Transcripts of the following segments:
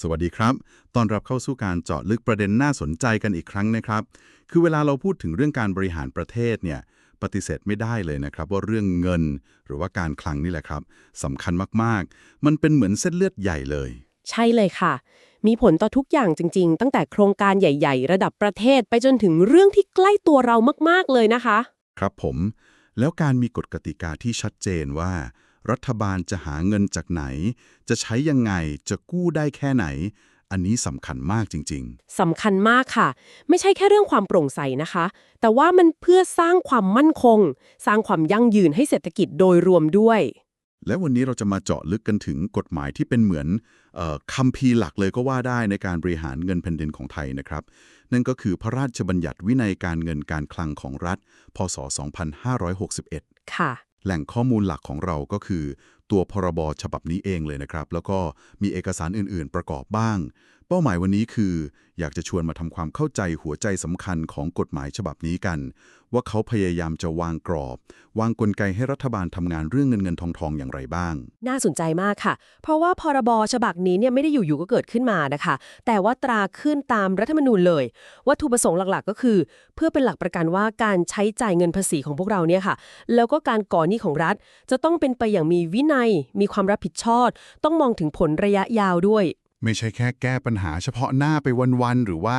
สวัสดีครับตอนรับเข้าสู่การเจาะลึกประเด็นน่าสนใจกันอีกครั้งนะครับ คือเวลาเราพูดถึงเรื่องการบริหารประเทศเนี่ย ปฏิเสธไม่ได้เลยนะครับ ว่าเรื่องเงินหรือว่าการคลังนี่แหละครับสำคัญมากๆ มันเป็นเหมือนเส้นเลือดใหญ่เลย ใช่เลยค่ะ มีผลต่อทุกอย่างจริง ๆ ตั้งแต่โครงการใหญ่ ๆ ระดับประเทศไปจนถึงเรื่องที่ใกล้ตัวเรามากๆเลยนะคะ ครับผม แล้วการมีกฎกติกาที่ชัดเจนว่า รัฐบาลจะหาเงินจากไหน จะใช้ยังไงจะกู้ได้แค่ไหน อันนี้สำคัญมากจริงสำคัญมากค่ะ ไม่ใช่แค่เรื่องความโปร่งใสนะคะ แต่ว่ามันเพื่อสร้างความมั่นคง สร้างความยั่งยืนให้เศรษฐกิจโดยรวมด้วยๆและวันนี้เราจะมาเจาะลึกกันถึงกฎหมายที่เป็นเหมือนเออคัมภีร์หลักเลยก็ว่าได้ในการบริหารเงินแผ่นดินของไทยนะครับ นั่นก็คือพระราชบัญญัติวินัยการเงินการคลังของรัฐ พศ 2561 ค่ะ แหล่งข้อมูลหลักของเราก็คือ ตัวพรบฉบับนี้เองเลยนะครับ แล้วก็มีเอกสารอื่น ๆ ประกอบบ้าง เป้าหมายวันนี้คือ อยากจะชวนมาทำความเข้าใจหัวใจสำคัญของกฎหมายฉบับนี้กัน ว่าเขาพยายามจะวางกรอบ วางกลไกให้รัฐบาลทำงานเรื่องเงินเงินทองทองอย่างไรบ้าง น่าสนใจมากค่ะ เพราะว่าพรบฉบับนี้เนี่ยไม่ได้อยู่ๆก็เกิดขึ้นมานะคะ แต่ว่าตราขึ้นตามรัฐธรรมนูญเลย วัตถุประสงค์หลักๆ ก็คือ เพื่อเป็นหลักประกันว่าการใช้จ่ายเงินภาษีของพวกเราเนี่ยค่ะ แล้วก็การก่อหนี้ของรัฐ จะต้องเป็นไปอย่างมีวินัย มีความรับผิดชอบ ต้องมองถึงผลระยะยาวด้วย ไม่ใช่แค่แก้ปัญหาเฉพาะหน้าไปวันๆ หรือว่า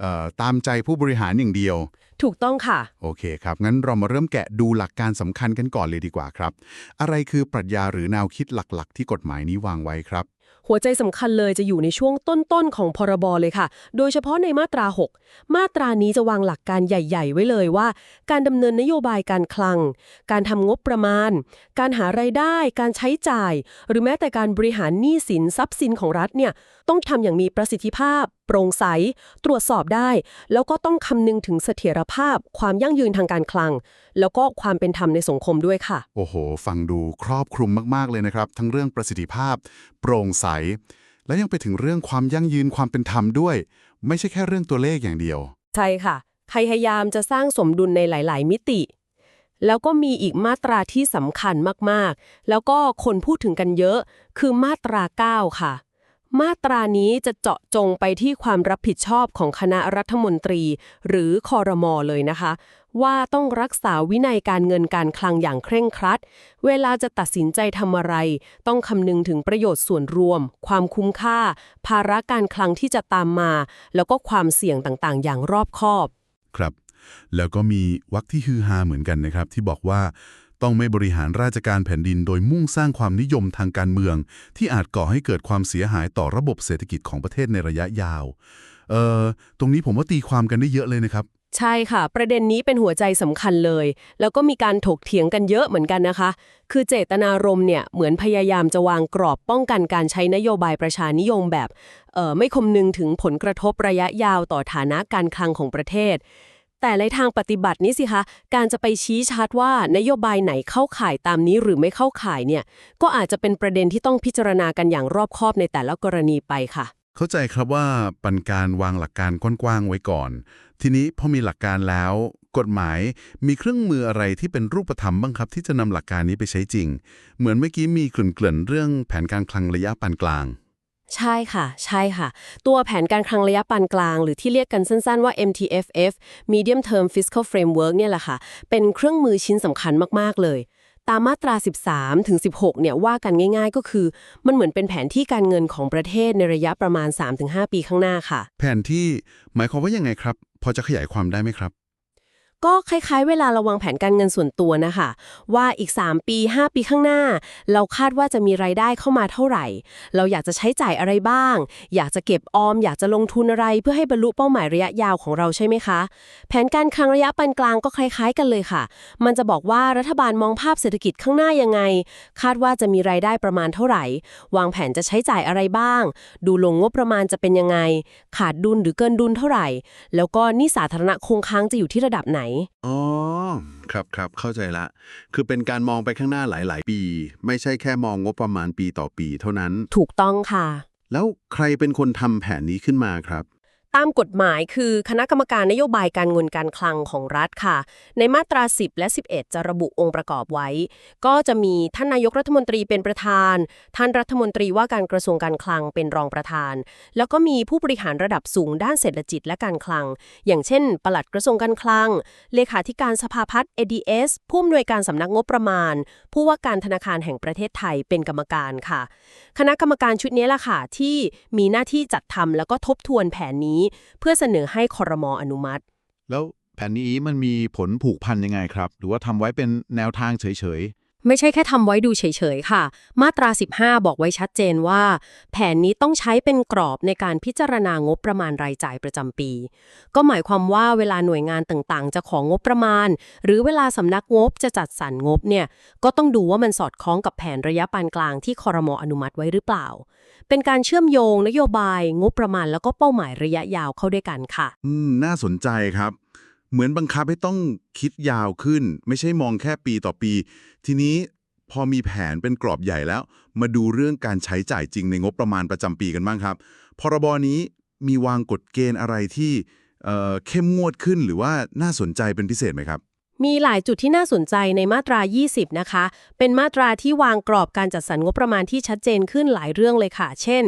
เอ่อตามใจผู้บริหารอย่างเดียว ถูกต้องค่ะ โอเคครับ งั้นเรามาเริ่มแกะดูหลักการสำคัญกันก่อนเลยดีกว่าครับ อะไรคือปรัชญาหรือแนวคิดหลักๆ ที่กฎหมายนี้วางไว้ครับ หัวใจสำคัญเลยจะอยู่ในช่วงต้นๆของพรบเลยค่ะ โดยเฉพาะในมาตรา 6 มาตรานี้จะวางหลักการใหญ่ๆ ไว้เลยว่า การดำเนินนโยบายการคลัง การทำงบประมาณ การหารายได้ การใช้จ่าย หรือแม้แต่การบริหารหนี้สินทรัพย์สินของรัฐเนี่ยต้องทำอย่างมีประสิทธิภาพ โปร่งใส ตรวจสอบได้ แล้วก็ต้องคำนึงถึงเสถียรภาพ ความยั่งยืนทางการคลัง แล้วก็ความเป็นธรรมในสังคมด้วยค่ะ โอ้โห ฟังดูครอบคลุมมาก ๆ เลยนะครับ ทั้งเรื่องประสิทธิภาพ โปร่งใส และยังไปถึงเรื่องความยั่งยืนความเป็นธรรมด้วย ไม่ใช่แค่เรื่องตัวเลขอย่างเดียว ใช่ค่ะพยายามจะสร้างสมดุลในหลาย ๆ มิติแล้วก็มีอีกมาตราที่สำคัญมาก ๆ แล้วก็คนพูดถึงกันเยอะ คือมาตรา 9 ค่ะ มาตรานี้จะเจาะจงไปที่ความรับผิดชอบของคณะรัฐมนตรี หรือคอรมอเลยนะคะ ว่าต้องรักษาวินัยการเงินการคลังอย่างเคร่งครัด เวลาจะตัดสินใจทำอะไร ต้องคำนึงถึงประโยชน์ส่วนรวม ความคุ้มค่า ภาระการคลังที่จะตามมา แล้วก็ความเสี่ยงต่างๆ อย่างรอบคอบ ครับ แล้วก็มีวรรคที่ฮือฮาเหมือนกันนะครับ ที่บอกว่า ต้องไม่บริหารราชการแผ่นดินโดยมุ่งสร้างความนิยมทางการเมือง ที่อาจก่อให้เกิดความเสียหายต่อระบบเศรษฐกิจของประเทศในระยะยาว เอ่อ ตรงนี้ผมว่าตีความกันได้เยอะเลยนะครับ ใช่ค่ะ ประเด็นนี้เป็นหัวใจสำคัญเลย แล้วก็มีการถกเถียงกันเยอะเหมือนกันนะคะ คือเจตนารมณ์เนี่ยเหมือนพยายามจะวางกรอบป้องกันการใช้นโยบายประชานิยมแบบ เอ่อ ไม่คำนึงถึงผลกระทบระยะยาวต่อฐานะการคลังของประเทศ แต่ในทางปฏิบัตินี้สิคะ การจะไปชี้ชัดว่านโยบายไหนเข้าข่ายตามนี้หรือไม่เข้าข่ายเนี่ย ก็อาจจะเป็นประเด็นที่ต้องพิจารณากันอย่างรอบคอบในแต่ละกรณีไปค่ะ เข้าใจครับว่าปันการวางหลักการกว้างๆไว้ก่อน ทีนี้พอมีหลักการแล้ว กฎหมายมีเครื่องมืออะไรที่เป็นรูปธรรมบ้างครับ ที่จะนำหลักการนี้ไปใช้จริง เหมือนเมื่อกี้มีเกริ่นๆเรื่องแผนการคลังระยะปานกลาง ใช่ค่ะ ใช่ค่ะ ตัวแผนการคลังระยะปานกลาง หรือที่เรียกกันสั้นๆว่า MTFF Medium Term Fiscal Framework เนี่ยแหละค่ะ เป็นเครื่องมือชิ้นสำคัญมากๆเลย ตามมาตรา 13 ถึง 16 เนี่ยว่ากันง่ายๆ ก็คือ มันเหมือนเป็นแผนที่การเงินของประเทศในระยะประมาณ 3-5 ปีข้างหน้าค่ะ แผนที่หมายความว่ายังไงครับ พอจะขยายความได้ไหมครับ ก็คล้ายๆ เวลาระวังแผนการเงินส่วนตัวนะคะ ว่าอีก 3 ปี 5 ปีข้างหน้า เราคาดว่าจะมีรายได้เข้ามาเท่าไหร่ เราอยากจะใช้จ่ายอะไรบ้าง อยากจะเก็บออม อยากจะลงทุนอะไรเพื่อให้บรรลุเป้าหมายระยะยาวของเราใช่ไหมคะ แผนการคลังระยะปานกลางก็คล้ายๆ กันเลยค่ะ มันจะบอกว่ารัฐบาลมองภาพเศรษฐกิจข้างหน้ายังไง คาดว่าจะมีรายได้ประมาณเท่าไหร่ วางแผนจะใช้จ่ายอะไรบ้าง ดูลงงบประมาณจะเป็นยังไง ขาดดุลหรือเกินดุลเท่าไหร่ แล้วก็นี้สาธารณะคงค้างจะอยู่ที่ระดับไหนอ๋อ ครับครับเข้าใจละ คือเป็นการมองไปข้างหน้าหลาย ๆ ปี ไม่ใช่แค่มองงบประมาณปีต่อปีเท่านั้น ถูกต้องค่ะ แล้วใครเป็นคนทำแผนนี้ขึ้นมาครับ ตามกฎหมายคือคณะกรรมการนโยบายการเงินการคลังของรัฐค่ะ ในมาตรา 10 และ 11 จะระบุองค์ประกอบไว้ ก็จะมีท่านนายกรัฐมนตรีเป็นประธาน ท่านรัฐมนตรีว่าการกระทรวงการคลังเป็นรองประธาน แล้วก็มีผู้บริหารระดับสูงด้านเศรษฐกิจและการคลัง อย่างเช่น ปลัดกระทรวงการคลัง เลขาธิการสภาพัฒน์ ADS ผู้อำนวยการสำนักงบประมาณ ผู้ว่าการธนาคารแห่งประเทศไทยเป็นกรรมการค่ะ คณะกรรมการชุดนี้ล่ะค่ะที่มีหน้าที่จัดทำแล้วก็ทบทวนแผนนี้เพื่อเสนอให้คอรมออนุมัติ แล้วแผนนี้มันมีผลผูกพันยังไงครับ หรือว่าทำไว้เป็นแนวทางเฉย ไม่ใช่แค่ทำไว้ดูเฉยๆค่ะ มาตรา 15 บอกไว้ชัดเจนว่า แผนนี้ต้องใช้เป็นกรอบในการพิจารณางบประมาณรายจ่ายประจำปี ก็หมายความว่าเวลาหน่วยงานต่างๆ จะของงบประมาณ หรือเวลาสำนักงบจะจัดสรรงบเนี่ยก็ต้องดูว่ามันสอดคล้องกับแผนระยะปานกลางที่คอรมออนุมัติไว้หรือเปล่า เป็นการเชื่อมโยงนโยบาย งบประมาณแล้วก็เป้าหมายระยะยาวเข้าด้วยกันค่ะ อืมน่าสนใจครับ เหมือนบังคับให้ต้องคิดยาวขึ้น ไม่ใช่มองแค่ปีต่อปี ทีนี้พอมีแผนเป็นกรอบใหญ่แล้ว มาดูเรื่องการใช้จ่ายจริงในงบประมาณประจำปีกันบ้างครับ พรบนี้มีวางกฎเกณฑ์อะไรที่เเข้มงวดขึ้นหรือว่าน่าสนใจเป็นพิเศษไหมครับ มีหลายจุดที่น่าสนใจในมาตรา 20 นะคะ เป็นมาตราที่วางกรอบการจัดสรรงบประมาณที่ชัดเจนขึ้นหลายเรื่องเลยค่ะ เช่น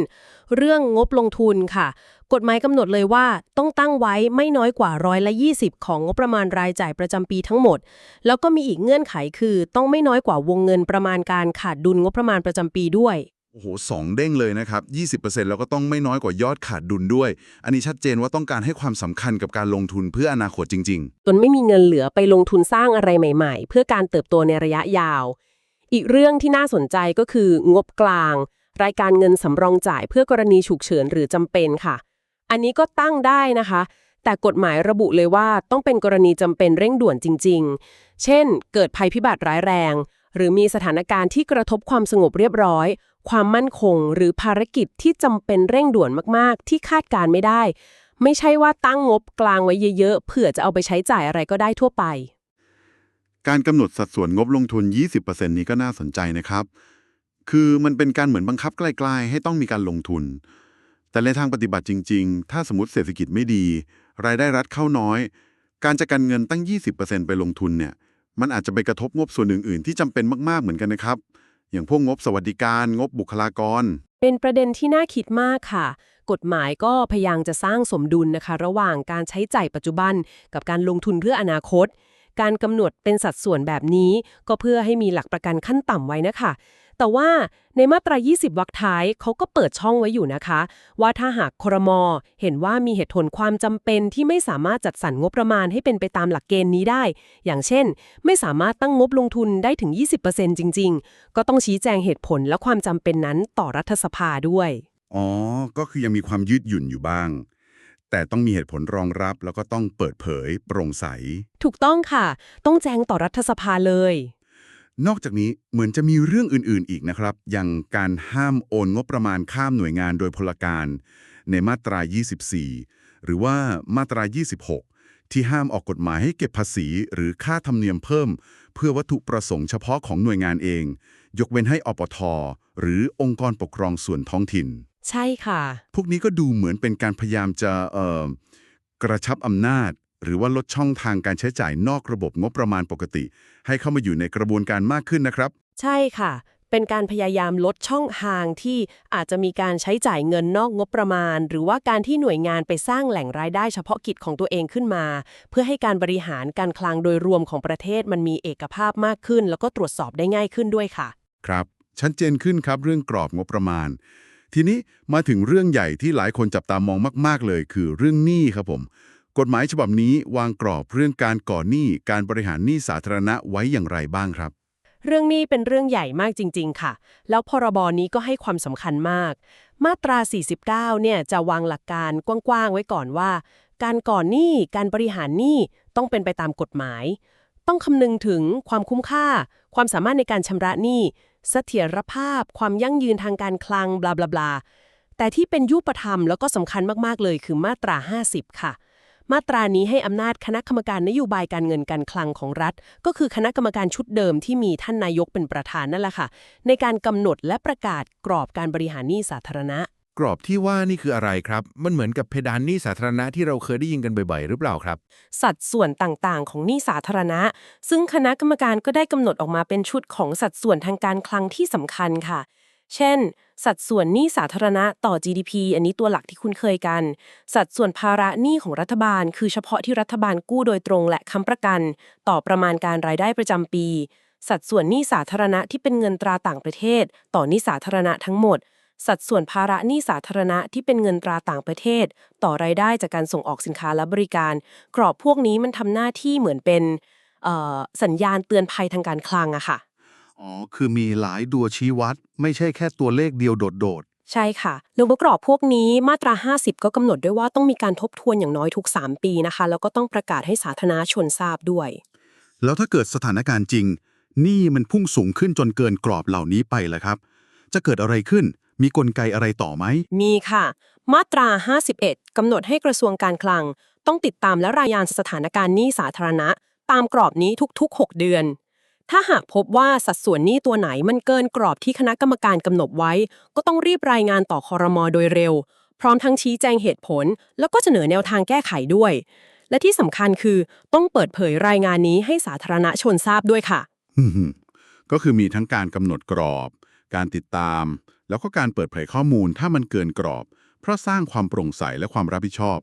เรื่องงบลงทุนค่ะ กฎหมายกำหนดเลยว่าต้องตั้งไว้ไม่น้อยกว่าร้อยละ20 ของงบประมาณรายจ่ายประจำปีทั้งหมด แล้วก็มีอีกเงื่อนไขคือ ต้องไม่น้อยกว่าวงเงินประมาณการขาดดุลงบประมาณประจำปีด้วย โอ้โหสองเด้งเลยนะครับ 20%แล้วก็ต้องไม่น้อยกว่ายอดขาดดุลด้วย อันนี้ชัดเจนว่าต้องการให้ความสำคัญกับการลงทุนเพื่ออนาคตจริง จนไม่มีเงินเหลือไปลงทุนสร้างอะไรใหม่ ๆ เพื่อการเติบโตในระยะยาว อีกเรื่องที่น่าสนใจก็คืองบกลาง รายการเงินสำรองจ่ายเพื่อกรณีฉุกเฉินหรือจำเป็นค่ะ อันนี้ก็ตั้งได้นะคะ แต่กฎหมายระบุเลยว่าต้องเป็นกรณีจำเป็นเร่งด่วนจริง ๆ เช่น เกิดภัยพิบัติร้ายแรง หรือมีสถานการณ์ที่กระทบความสงบเรียบร้อย ความมั่นคง หรือภารกิจที่จำเป็นเร่งด่วนมากๆ ที่คาดการณ์ไม่ได้ ไม่ใช่ว่าตั้งงบกลางไว้เยอะๆเผื่อจะเอาไปใช้จ่ายอะไรก็ได้ทั่วไป การกำหนดสัดส่วนงบลงทุน 20%นี้ก็น่าสนใจนะครับ คือมันเป็นการเหมือนบังคับใกล้ๆให้ต้องมีการลงทุน แต่ในทางปฏิบัติจริง ๆ ถ้าสมมติเศรษฐกิจไม่ดี รายได้รัฐเข้าน้อย การจัดการเงินตั้ง 20%ไปลงทุนเนี่ยมันอาจจะไปกระทบงบส่วนอื่นๆ ที่จำเป็นมากๆ เหมือนกันนะครับ อย่างพวกงบสวัสดิการงบบุคลากร เป็นประเด็นที่น่าคิดมากค่ะ กฎหมายก็พยายามจะสร้างสมดุลนะคะ ระหว่างการใช้จ่ายปัจจุบัน กับการลงทุนเพื่ออนาคต การกำหนดเป็นสัดส่วนแบบนี้ ก็เพื่อให้มีหลักประกันขั้นต่ำไว้นะคะ แต่ว่าในมาตรา 20 วรรคท้ายเขาก็เปิดช่องไว้อยู่นะคะ ว่าถ้าหากครม เห็นว่ามีเหตุผลความจำเป็นที่ไม่สามารถจัดสรรงบประมาณให้เป็นไปตามหลักเกณฑ์นี้ได้ อย่างเช่น ไม่สามารถตั้งงบลงทุนได้ถึง 20%จริง ๆ ก็ต้องชี้แจงเหตุผลและความจำเป็นนั้นต่อรัฐสภาด้วย อ๋อ ก็คือยังมีความยืดหยุ่นอยู่บ้าง แต่ต้องมีเหตุผลรองรับแล้วก็ต้องเปิดเผย โปร่งใส ถูกต้องค่ะ ต้องแจ้งต่อรัฐสภาเลย นอกจากนี้เหมือนจะมีเรื่องอื่นๆอีกนะครับ อย่างการห้ามโอนงบประมาณข้ามหน่วยงานโดยพลการ ในมาตรา 24 หรือว่ามาตรา 26 ที่ห้ามออกกฎหมายให้เก็บภาษี หรือค่าธรรมเนียมเพิ่ม เพื่อวัตถุประสงค์เฉพาะของหน่วยงานเอง ยกเว้นให้อปทหรือองค์กรปกครองส่วนท้องถิ่น ใช่ค่ะ พวกนี้ก็ดูเหมือนเป็นการพยายามจะเอ่อกระชับอำนาจ หรือว่าลดช่องทางการใช้จ่ายนอกระบบงบประมาณปกติ ให้เข้ามาอยู่ในกระบวนการมากขึ้นนะครับ ใช่ค่ะ เป็นการพยายามลดช่องทางที่อาจจะมีการใช้จ่ายเงินนอกงบประมาณ หรือว่าการที่หน่วยงานไปสร้างแหล่งรายได้เฉพาะกิจของตัวเองขึ้นมา เพื่อให้การบริหารการคลังโดยรวมของประเทศมันมีเอกภาพมากขึ้น แล้วก็ตรวจสอบได้ง่ายขึ้นด้วยค่ะ ครับ ชัดเจนขึ้นครับเรื่องกรอบงบประมาณ ทีนี้มาถึงเรื่องใหญ่ที่หลายคนจับตามองมาก ๆ เลย คือเรื่องหนี้ครับผม กฎหมายฉบับนี้วางกรอบเรื่องการก่อหนี้การบริหารหนี้สาธารณะไว้อย่างไรบ้างครับ เรื่องนี้เป็นเรื่องใหญ่มากจริง ๆ ค่ะ แล้วพรบนี้ก็ให้ความสำคัญมาก มาตรา 49 เนี่ยจะวางหลักการกว้างๆไว้ก่อนว่า การก่อหนี้การบริหารหนี้ต้องเป็นไปตามกฎหมาย ต้องคำนึงถึงความคุ้มค่า ความสามารถในการชำระหนี้ เสถียรภาพ ความยั่งยืนทางการคลังบลาบลาบลาแต่ที่เป็นยุปธรรมแล้วก็สำคัญมาก ๆ เลยคือมาตรา 50 ค่ะ มาตรานี้ให้อำนาจคณะกรรมการนโยบายการเงินการคลังของรัฐ ก็คือคณะกรรมการชุดเดิมที่มีท่านนายกเป็นประธานนั่นแหละค่ะ ในการกำหนดและประกาศกรอบการบริหารหนี้สาธารณะ กรอบที่ว่านี่คืออะไรครับ มันเหมือนกับเพดานหนี้สาธารณะที่เราเคยได้ยินกันบ่อยๆ หรือเปล่าครับ สัดส่วนต่างๆ ของหนี้สาธารณะ ซึ่งคณะกรรมการก็ได้กำหนดออกมาเป็นชุดของสัดส่วนทางการคลังที่สำคัญค่ะ เช่น สัดส่วนหนี้สาธารณะต่อ GDP อันนี้ตัวหลักที่คุ้นเคยกัน สัดส่วนภาระหนี้ของรัฐบาล คือเฉพาะที่รัฐบาลกู้โดยตรงและค้ำประกัน ต่อประมาณการรายได้ประจำปี สัดส่วนหนี้สาธารณะที่เป็นเงินตราต่างประเทศ ต่อหนี้สาธารณะทั้งหมด สัดส่วนภาระหนี้สาธารณะที่เป็นเงินตราต่างประเทศ ต่อรายได้จากการส่งออกสินค้าและบริการ กรอบพวกนี้มันทำหน้าที่เหมือนเป็นเอ่อสัญญาณเตือนภัยทางการคลังอะค่ะ อ๋อ คือมีหลายตัวชี้วัด ไม่ใช่แค่ตัวเลขเดียวโดดใช่ค่ะแล้วกรอบพวกนี้มาตรา 50 ก็กำหนดด้วยว่าต้องมีการทบทวนอย่างน้อยทุก 3 ปีนะคะ แล้วก็ต้องประกาศให้สาธารณชนทราบด้วย แล้วถ้าเกิดสถานการณ์จริงหนี้มันพุ่งสูงขึ้นจนเกินกรอบเหล่านี้ไปล่ะครับ จะเกิดอะไรขึ้น มีกลไกอะไรต่อไหม มีค่ะ มาตรา 51 กำหนดให้กระทรวงการคลัง ต้องติดตามและรายงานสถานการณ์หนี้สาธารณะ ตามกรอบนี้ทุกๆ 6 เดือน ถ้าหากพบว่าสัดส่วนหนี้ตัวไหนมันเกินกรอบที่คณะกรรมการกำหนดไว้ ก็ต้องรีบรายงานต่อคอรมอโดยเร็ว พร้อมทั้งชี้แจงเหตุผล แล้วก็เสนอแนวทางแก้ไขด้วย และที่สำคัญคือต้องเปิดเผยรายงานนี้ให้สาธารณชนทราบด้วยค่ะอืมก็คือมีทั้งการกำหนดกรอบ การติดตาม แล้วก็การเปิดเผยข้อมูลถ้ามันเกินกรอบ เพราะสร้างความโปร่งใสและความรับผิดชอบ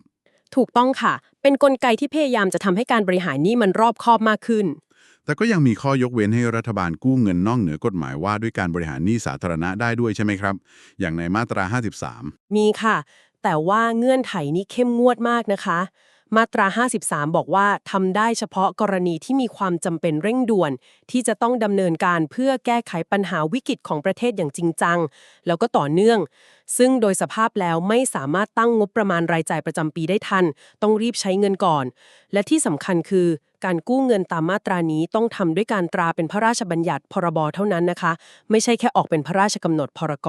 ถูกต้องค่ะ เป็นกลไกที่พยายามจะทำให้การบริหารหนี้มันรอบคอบมากขึ้น แต่ก็ยังมีข้อยกเว้นให้รัฐบาลกู้เงินนอกเหนือกฎหมายว่าด้วยการบริหารหนี้สาธารณะได้ด้วยใช่ไหมครับ อย่างในมาตรา 53 มีค่ะ แต่ว่าเงื่อนไขนี้เข้มงวดมากนะคะ มาตรา 53 บอกว่าทำได้เฉพาะกรณีที่มีความจำเป็นเร่งด่วน ที่จะต้องดำเนินการเพื่อแก้ไขปัญหาวิกฤตของประเทศอย่างจริงจัง แล้วก็ต่อเนื่อง ซึ่งโดยสภาพแล้วไม่สามารถตั้งงบประมาณรายจ่ายประจำปีได้ทัน ต้องรีบใช้เงินก่อน และที่สำคัญคือการกู้เงินตามมาตรานี้ต้องทำด้วยการตราเป็นพระราชบัญญัติพรบเท่านั้นนะคะ ไม่ใช่แค่ออกเป็นพระราชกำหนดพรก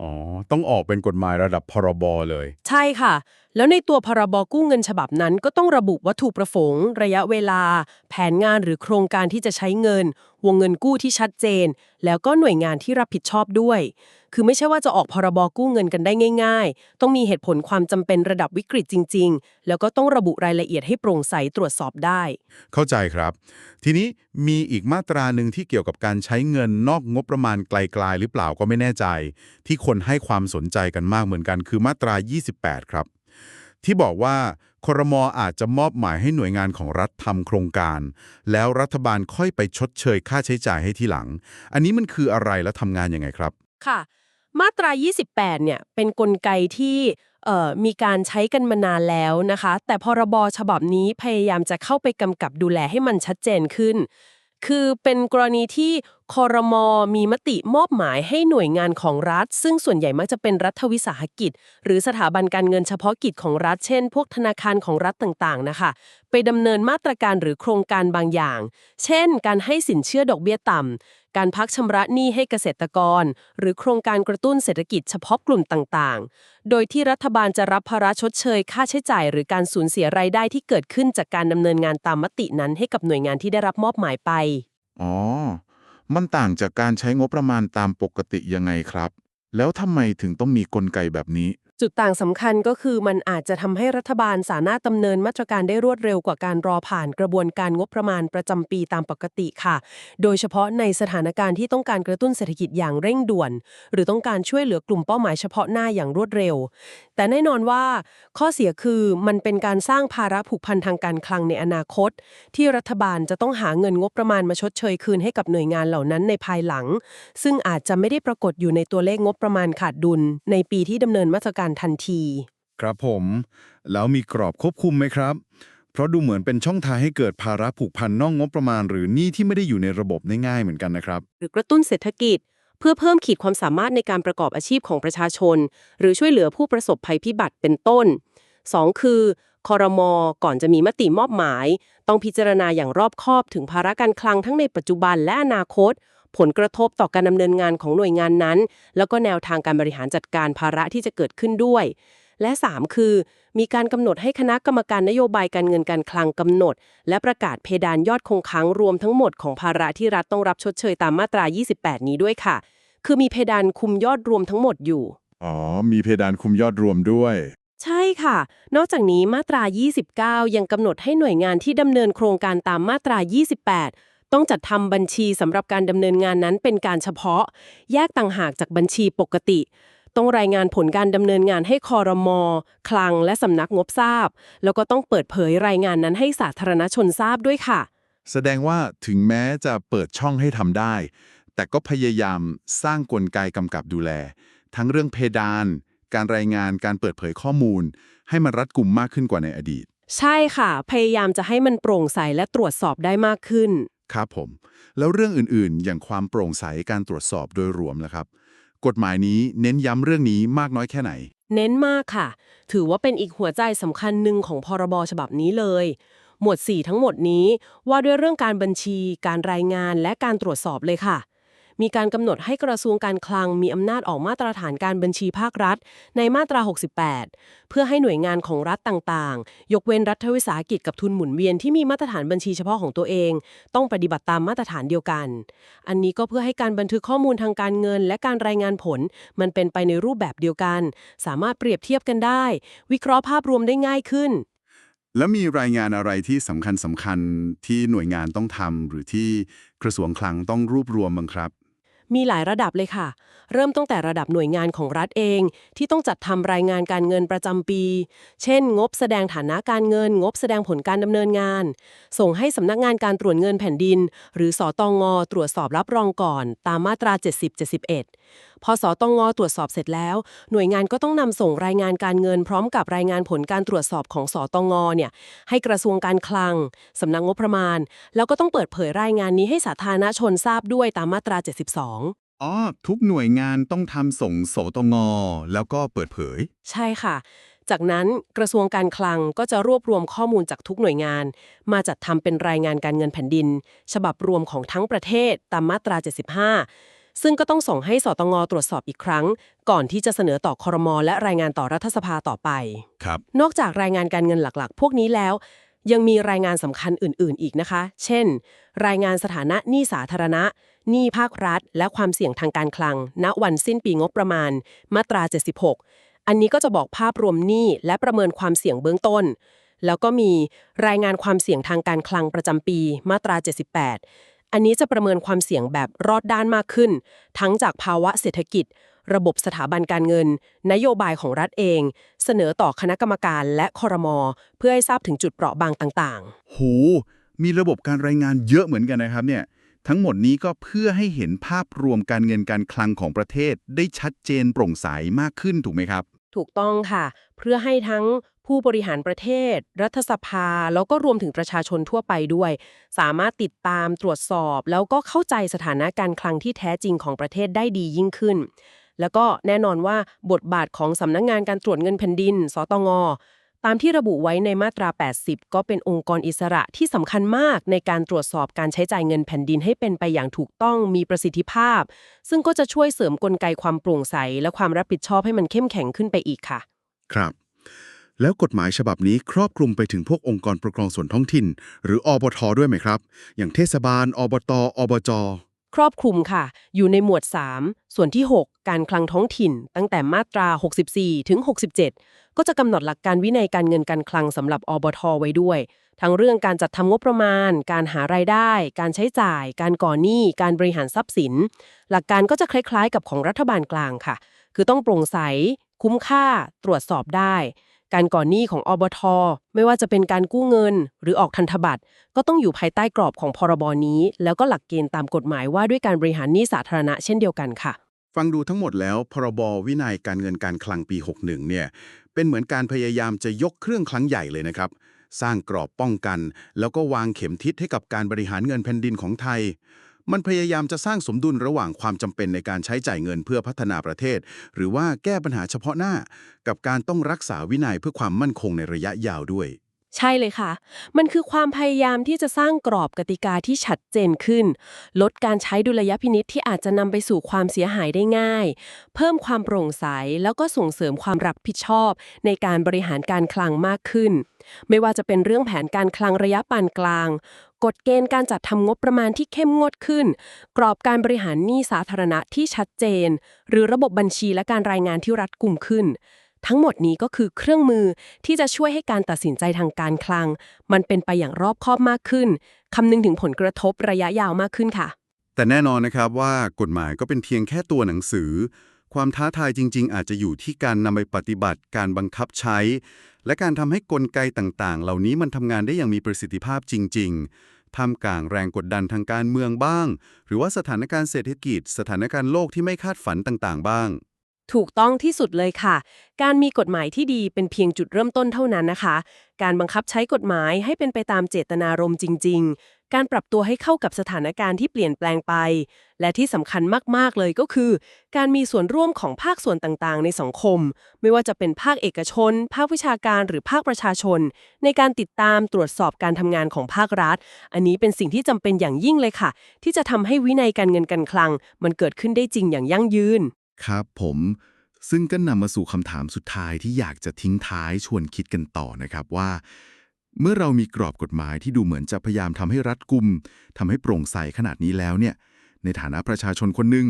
อ๋อ ต้องออกเป็นกฎหมายระดับพรบเลย ใช่ค่ะ แล้วในตัวพรบกู้เงินฉบับนั้นก็ต้องระบุวัตถุประสงค์ ระยะเวลา แผนงานหรือโครงการที่จะใช้เงิน วงเงินกู้ที่ชัดเจน แล้วก็หน่วยงานที่รับผิดชอบด้วย คือไม่ใช่ว่าจะออกพรบกู้เงินกันได้ง่าย ๆ ต้องมีเหตุผลความจำเป็นระดับวิกฤตจริง ๆ แล้วก็ต้องระบุรายละเอียดให้โปร่งใสตรวจสอบได้ เข้าใจครับ ทีนี้มีอีกมาตราหนึ่งที่เกี่ยวกับการใช้เงินนอกงบประมาณไกลๆหรือเปล่าก็ไม่แน่ใจ ที่คนให้ความสนใจกันมากเหมือนกันคือมาตรา 28 ครับ ที่บอกว่าครมอาจจะมอบหมายให้หน่วยงานของรัฐทำโครงการ แล้วรัฐบาลค่อยไปชดเชยค่าใช้จ่ายให้ทีหลัง อันนี้มันคืออะไรและทำงานยังไงครับ ค่ะ มาตรา 28 เนี่ย เป็นกลไกที่มีการใช้กันมานานแล้วนะคะ แต่พรบฉบับนี้พยายามจะเข้าไปกำกับดูแลให้มันชัดเจนขึ้น คือเป็นกรณีที่ คอรมอมีมติมอบหมายให้หน่วยงานของรัฐ ซึ่งส่วนใหญ่มักจะเป็นรัฐวิสาหกิจ หรือสถาบันการเงินเฉพาะกิจของรัฐเช่น พวกธนาคารของรัฐต่างๆนะคะ ไปดำเนินมาตรการหรือโครงการบางอย่าง เช่น การให้สินเชื่อดอกเบี้ยต่ำการพักชำระหนี้ให้เกษตรกร หรือโครงการกระตุ้นเศรษฐกิจเฉพาะกลุ่มต่างๆ โดยที่รัฐบาลจะรับภาระชดเชย ค่าใช้จ่าย หรือการสูญเสียรายได้ที่เกิดขึ้นจากการดำเนินงานตามมตินั้นให้กับหน่วยงานที่ได้รับมอบหมายไปอ๋อ มันต่างจากการใช้งบประมาณตามปกติยังไงครับ แล้วทำไมถึงต้องมีกลไกแบบนี้ จุดต่างสำคัญก็คือมันอาจจะทำให้รัฐบาลสามารถดำเนินมาตรการได้รวดเร็วกว่าการรอผ่านกระบวนการงบประมาณประจำปีตามปกติค่ะ โดยเฉพาะในสถานการณ์ที่ต้องการกระตุ้นเศรษฐกิจอย่างเร่งด่วน หรือต้องการช่วยเหลือกลุ่มเป้าหมายเฉพาะหน้าอย่างรวดเร็ว แต่แน่นอนว่า ข้อเสียคือมันเป็นการสร้างภาระผูกพันทางการคลังในอนาคต ที่รัฐบาลจะต้องหาเงินงบประมาณมาชดเชยคืนให้กับหน่วยงานเหล่านั้นในภายหลัง ซึ่งอาจจะไม่ได้ปรากฏอยู่ในตัวเลขงบประมาณขาดดุล ในปีที่ดำเนินมาตรการทันที ครับผม แล้วมีกรอบควบคุมไหมครับ เพราะดูเหมือนเป็นช่องทางให้เกิดภาระผูกพันนอกงบประมาณ หรือหนี้ที่ไม่ได้อยู่ในระบบได้ง่ายเหมือนกันนะครับ หรือกระตุ้นเศรษฐกิจ เพื่อเพิ่มขีดความสามารถในการประกอบอาชีพของประชาชน หรือช่วยเหลือผู้ประสบภัยพิบัติเป็นต้น 2. คือคอรมอก่อนจะมีมติมอบหมาย ต้องพิจารณาอย่างรอบคอบถึงภาระการคลังทั้งในปัจจุบันและอนาคต ผลกระทบต่อการดำเนินงานของหน่วยงานนั้น แล้วก็แนวทางการบริหารจัดการภาระที่จะเกิดขึ้นด้วย และ 3 คือ มีการกำหนดให้คณะกรรมการนโยบายการเงินการคลังกำหนด และประกาศเพดานยอดคงค้างรวมทั้งหมดของภาระที่รัฐต้องรับชดเชยตามมาตรา 28 นี้ด้วยค่ะ คือมีเพดานคุมยอดรวมทั้งหมดอยู่อ๋อมีเพดานคุมยอดรวมด้วยใช่ค่ะ นอกจากนี้มาตรา 29 ยังกำหนดให้หน่วยงานที่ดำเนินโครงการตามมาตรา 28 ต้องจัดทำบัญชีสำหรับการดำเนินงานนั้นเป็นการเฉพาะ แยกต่างหากจากบัญชีปกติ ต้องรายงานผลการดำเนินงานให้คอรมอคลังและสำนักงบทราบ แล้วก็ต้องเปิดเผยรายงานนั้นให้สาธารณชนทราบด้วยค่ะ แสดงว่าถึงแม้จะเปิดช่องให้ทำได้ แต่ก็พยายามสร้างกลไกกำกับดูแล ทั้งเรื่องเพดาน การรายงานการเปิดเผยข้อมูล ให้มันรัดกุมมากขึ้นกว่าในอดีต ใช่ค่ะ พยายามจะให้มันโปร่งใสและตรวจสอบได้มากขึ้น ครับผม แล้วเรื่องอื่นๆ อย่างความโปร่งใสการตรวจสอบโดยรวมนะครับ กฎหมายนี้เน้นย้ำเรื่องนี้มากน้อยแค่ไหน เน้นมากค่ะ ถือว่าเป็นอีกหัวใจสำคัญหนึ่งของพรบฉบับนี้เลย หมวด 4 ทั้งหมดนี้ว่าด้วยเรื่องการบัญชี การรายงานและการตรวจสอบเลยค่ะ มีการกำหนดให้กระทรวงการคลังมีอำนาจออกมาตรฐานการบัญชีภาครัฐ ในมาตรา 68 เพื่อให้หน่วยงานของรัฐต่างๆ ยกเว้นรัฐวิสาหกิจกับทุนหมุนเวียนที่มีมาตรฐานบัญชีเฉพาะของตัวเอง ต้องปฏิบัติตามมาตรฐานเดียวกัน อันนี้ก็เพื่อให้การบันทึกข้อมูลทางการเงิน และการรายงานผล มันเป็นไปในรูปแบบเดียวกัน สามารถเปรียบเทียบกันได้ วิเคราะห์ภาพรวมได้ง่ายขึ้นแล้วมีรายงานอะไรที่สำคัญสำคัญที่หน่วยงานต้องทำหรือที่กระทรวงคลังต้องรวบรวมบ้างครับ มีหลายระดับเลยค่ะ เริ่มตั้งแต่ระดับหน่วยงานของรัฐเอง ที่ต้องจัดทำรายงานการเงินประจำปี เช่น งบแสดงฐานะการเงิน งบแสดงผลการดำเนินงาน ส่งให้สำนักงานการตรวจเงินแผ่นดิน หรือสอตองอตรวจสอบรับรองก่อน ตามมาตรา 70-71 พอสอตองอตรวจสอบเสร็จแล้ว หน่วยงานก็ต้องนำส่งรายงานการเงิน พร้อมกับรายงานผลการตรวจสอบของสอตองอเนี่ยให้กระทรวงการคลังสำนักงบประมาณ แล้วก็ต้องเปิดเผยรายงานนี้ให้สาธารณชนทราบด้วยตามมาตรา 72อ๋อทุกหน่วยงานต้องทำส่งโสตงแล้วก็เปิดเผย ใช่ค่ะ จากนั้นกระทรวงการคลังก็จะรวบรวมข้อมูลจากทุกหน่วยงาน มาจัดทำเป็นรายงานการเงินแผ่นดิน ฉบับรวมของทั้งประเทศตามมาตรา 75 ซึ่งก็ต้องส่งให้สตงตรวจสอบอีกครั้ง ก่อนที่จะเสนอต่อคอรมอและรายงานต่อรัฐสภาต่อไป ครับ นอกจากรายงานการเงินหลักๆ พวกนี้แล้ว ยังมีรายงานสำคัญอื่น ๆ อีกนะคะ เช่น รายงานสถานะหนี้สาธารณะหนี้ภาครัฐ และความเสี่ยงทางการคลัง ณวันสิ้นปีงบประมาณ มาตรา 76 อันนี้ก็จะบอกภาพรวมหนี้และประเมินความเสี่ยงเบื้องต้นแล้วก็มีรายงานความเสี่ยงทางการคลังประจำปีมาตรา 78 อันนี้จะประเมินความเสี่ยงแบบรอดด้านมากขึ้น ทั้งจากภาวะเศรษฐกิจ ระบบสถาบันการเงิน นโยบายของรัฐเอง เสนอต่อคณะกรรมการและคอรมอเพื่อให้ทราบถึงจุดเปราะบางต่างโห มีระบบการรายงานเยอะเหมือนกันนะครับเนี่ย ทั้งหมดนี้ก็เพื่อให้เห็นภาพรวมการเงินการคลังของประเทศได้ชัดเจนโปร่งใสมากขึ้นถูกไหมครับๆถูกต้องค่ะ เพื่อให้ทั้ง ผู้บริหารประเทศ รัฐสภา แล้วก็รวมถึงประชาชนทั่วไปด้วย สามารถติดตามตรวจสอบ แล้วก็เข้าใจสถานะการคลังที่แท้จริงของประเทศได้ดียิ่งขึ้น แล้วก็แน่นอนว่าบทบาทของสำนักงานการตรวจเงินแผ่นดิน สตงตามที่ระบุไว้ในมาตรา 80 ก็เป็นองค์กรอิสระที่สำคัญมากในการตรวจสอบการใช้จ่ายเงินแผ่นดินให้เป็นไปอย่างถูกต้องมีประสิทธิภาพ ซึ่งก็จะช่วยเสริมกลไกความโปร่งใส และความรับผิดชอบให้มันเข้มแข็งขึ้นไปอีกค่ะ ครับ แล้วกฎหมายฉบับนี้ครอบคลุมไปถึงพวกองค์กรปกครองส่วนท้องถิ่น หรืออบทด้วยไหมครับ อย่างเทศบาล อบต อบจ ครอบคลุมค่ะ อยู่ในหมวด 3 ส่วนที่ 6 การคลังท้องถิ่น ตั้งแต่มาตรา 64 ถึง 67 ก็จะกำหนดหลักการวินัยการเงินการคลังสำหรับอบทไว้ด้วย ทั้งเรื่องการจัดทำงบประมาณ การหารายได้ การใช้จ่าย การก่อหนี้ การบริหารทรัพย์สิน หลักการก็จะคล้าย ๆ กับของรัฐบาลกลางค่ะ คือต้องโปร่งใส คุ้มค่า ตรวจสอบได้ การก่อนหนี้ของอบท ไม่ว่าจะเป็นการกู้เงิน หรือออกทันธบัตรก็ต้องอยู่ภายใต้กรอบของพรบนี้ แล้วก็หลักเกณฑ์ตามกฎหมายว่าด้วยการบริหารหนี้สาธารณะเช่นเดียวกันค่ะ ฟังดูทั้งหมดแล้วพรบวินัยการเงินการคลังปี 61 เนี่ยเป็นเหมือนการพยายามจะยกเครื่องครั้งใหญ่เลยนะครับสร้างกรอบป้องกัน แล้วก็วางเข็มทิศให้กับการบริหารเงินแผ่นดินของไทย มันพยายามจะสร้างสมดุลระหว่างความจำเป็นในการใช้จ่ายเงินเพื่อพัฒนาประเทศ หรือว่าแก้ปัญหาเฉพาะหน้า กับการต้องรักษาวินัยเพื่อความมั่นคงในระยะยาวด้วย ใช่เลยค่ะ มันคือความพยายามที่จะสร้างกรอบกติกาที่ชัดเจนขึ้น ลดการใช้ดุลยพินิษที่อาจจะนำไปสู่ความเสียหายได้ง่าย เพิ่มความโปร่งใสแล้วก็ส่งเสริมความรับผิดชอบ ในการบริหารการคลังมากขึ้น ไม่ว่าจะเป็นเรื่องแผนการคลังระยะปานกลาง กฎเกณฑ์การจัดทำงบประมาณที่เข้มงวดขึ้น กรอบการบริหารหนี้สาธารณะที่ชัดเจน หรือระบบบัญชีและการรายงานที่รัดกุมขึ้น ทั้งหมดนี้ก็คือเครื่องมือที่จะช่วยให้การตัดสินใจทางการคลัง มันเป็นไปอย่างรอบคอบมากขึ้นคำนึงถึงผลกระทบระยะยาวมากขึ้นค่ะ แต่แน่นอนนะครับว่ากฎหมายก็เป็นเพียงแค่ตัวหนังสือ ความท้าทายจริง ๆ อาจจะอยู่ที่การนำไปปฏิบัติ การบังคับใช้ และการทำให้กลไกต่างๆ เหล่านี้มันทำงานได้อย่างมีประสิทธิภาพจริง ๆ ท่ามกลางแรงกดดันทางการเมืองบ้าง หรือว่าสถานการณ์เศรษฐกิจ สถานการณ์โลกที่ไม่คาดฝันต่างๆ บ้าง ถูกต้องที่สุดเลยค่ะ การมีกฎหมายที่ดีเป็นเพียงจุดเริ่มต้นเท่านั้นนะคะ การบังคับใช้กฎหมายให้เป็นไปตามเจตนารมณ์จริง ๆ การปรับตัวให้เข้ากับสถานการณ์ที่เปลี่ยนแปลงไป และที่สำคัญมาก ๆ เลยก็คือ การมีส่วนร่วมของภาคส่วนต่างๆ ในสังคม ไม่ว่าจะเป็นภาคเอกชน ภาควิชาการหรือภาคประชาชน ในการติดตามตรวจสอบการทำงานของภาครัฐ อันนี้เป็นสิ่งที่จำเป็นอย่างยิ่งเลยค่ะ ที่จะทำให้วินัยการเงินการคลัง มันเกิดขึ้นได้จริงอย่างยั่งยืน ครับผมซึ่งก็นำมาสู่คำถามสุดท้ายที่อยากจะทิ้งท้ายชวนคิดกันต่อนะครับว่า เมื่อเรามีกรอบกฎหมายที่ดูเหมือนจะพยายามทำให้รัดกุมทำให้โปร่งใสขนาดนี้แล้วเนี่ย ในฐานะประชาชนคนหนึ่ง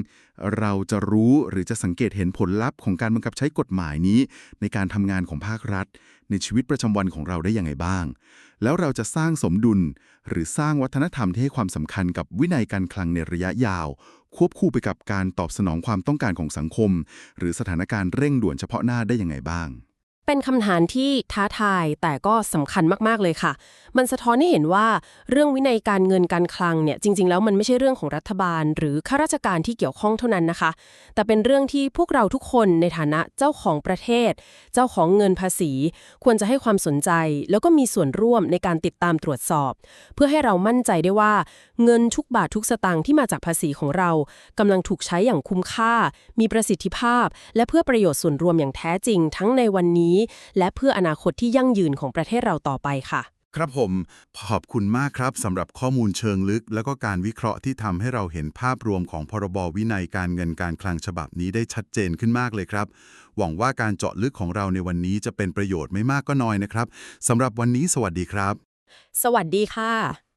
เราจะรู้หรือจะสังเกตเห็นผลลัพธ์ของการบังคับใช้กฎหมายนี้ ในการทำงานของภาครัฐ ในชีวิตประจำวันของเราได้อยังไงบ้าง แล้วเราจะสร้างสมดุล หรือสร้างวัฒนธรรมที่ให้ความสำคัญกับวินัยการคลังในระยะยาว ควบคู่ไปกับการตอบสนองความต้องการของสังคม หรือสถานการณ์เร่งด่วนเฉพาะหน้าได้อยังไงบ้าง เป็นคำถามที่ท้าทายแต่ก็สำคัญมากๆเลยค่ะ มันสะท้อนให้เห็นว่าเรื่องวินัยการเงินการคลังเนี่ยจริง ๆ แล้วมันไม่ใช่เรื่องของรัฐบาล หรือข้าราชการที่เกี่ยวข้องเท่านั้นนะคะ แต่เป็นเรื่องที่พวกเราทุกคนในฐานะเจ้าของประเทศ เจ้าของเงินภาษี ควรจะให้ความสนใจ แล้วก็มีส่วนร่วมในการติดตามตรวจสอบ เพื่อให้เรามั่นใจได้ว่า เงินทุกบาททุกสตางค์ที่มาจากภาษีของเรากำลังถูกใช้อย่างคุ้มค่า มีประสิทธิภาพ และเพื่อประโยชน์ส่วนรวมอย่างแท้จริง ทั้งในวันนี้นี้ และเพื่ออนาคตที่ยั่งยืนของประเทศเราต่อไปค่ะ ครับผมขอบคุณมากครับสำหรับข้อมูลเชิงลึก แล้วก็การวิเคราะห์ที่ทำให้เราเห็นภาพรวมของพรบวินัยการเงินการคลังฉบับนี้ได้ชัดเจนขึ้นมากเลยครับ หวังว่าการเจาะลึกของเราในวันนี้จะเป็นประโยชน์ไม่มากก็น้อยนะครับสำหรับวันนี้สวัสดีครับ สวัสดีค่ะ